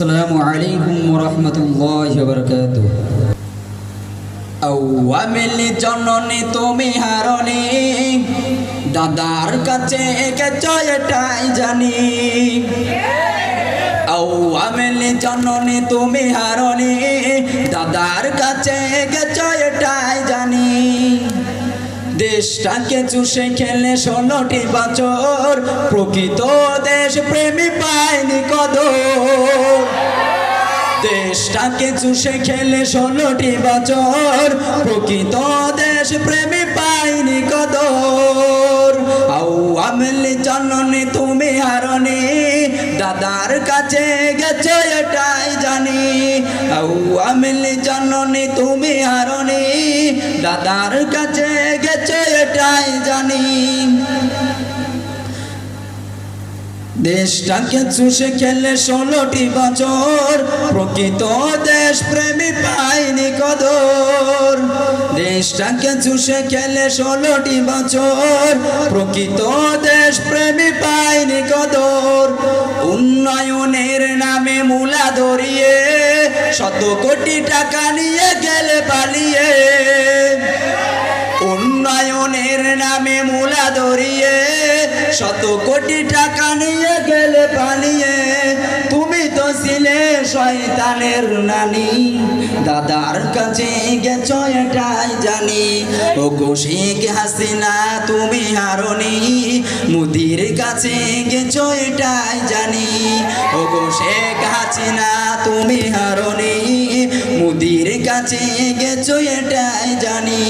السلام عليكم ورحمة الله وبركاته আওয়ামিলি জননী তুমি হারনি দাদার কাছে গেছ এটাই জানি আওয়ামিলি জননী তুমি হারনি দাদার কাছে গেছ এটাই জানি দেশটাকে চুষে খেলে ষোলোটি বছর প্রকৃত দেশ প্রেমী পায়নি কদর দেশটাকে চুষে খেলে ষোলোটি বছর। প্রকৃত দেশ প্রেমী পাইনি আউ আমলি জননী তুমি হারনি, দাদার কাছে গেছো এটাই জানি। আউ আমলি জননী তুমি হারনি, দাদার কাছে গেছো এটাই জানি। দেশটাকে চুষে খেলে ষোলোটি বছর। প্রকৃত দেশ প্রেমী পাইনি কদর। দেশটাকে চুষে খেলে ষোলোটি বছর। প্রকৃত দেশ প্রেমী পাইনি কদর। উন্নয়নের নামে মূলা ধরিয়ে শত কোটি টাকা নিয়ে গেলে পালিয়ে। নামে মূলা ধরিয়ে, শত কোটি টাকা নিয়ে গেলে পালিয়ে। তুমি তো ছিলে শয়তানের নানি, দাদার কাছে গেছ এটাই জানি। ও গোশিক হাসিনা, তুমি হারনি, মুদির কাছে গেছ এটাই জানি। ও গোশেখ হাসিনা, তুমি হারনি, মুদির কাছে গেছ এটাই জানি।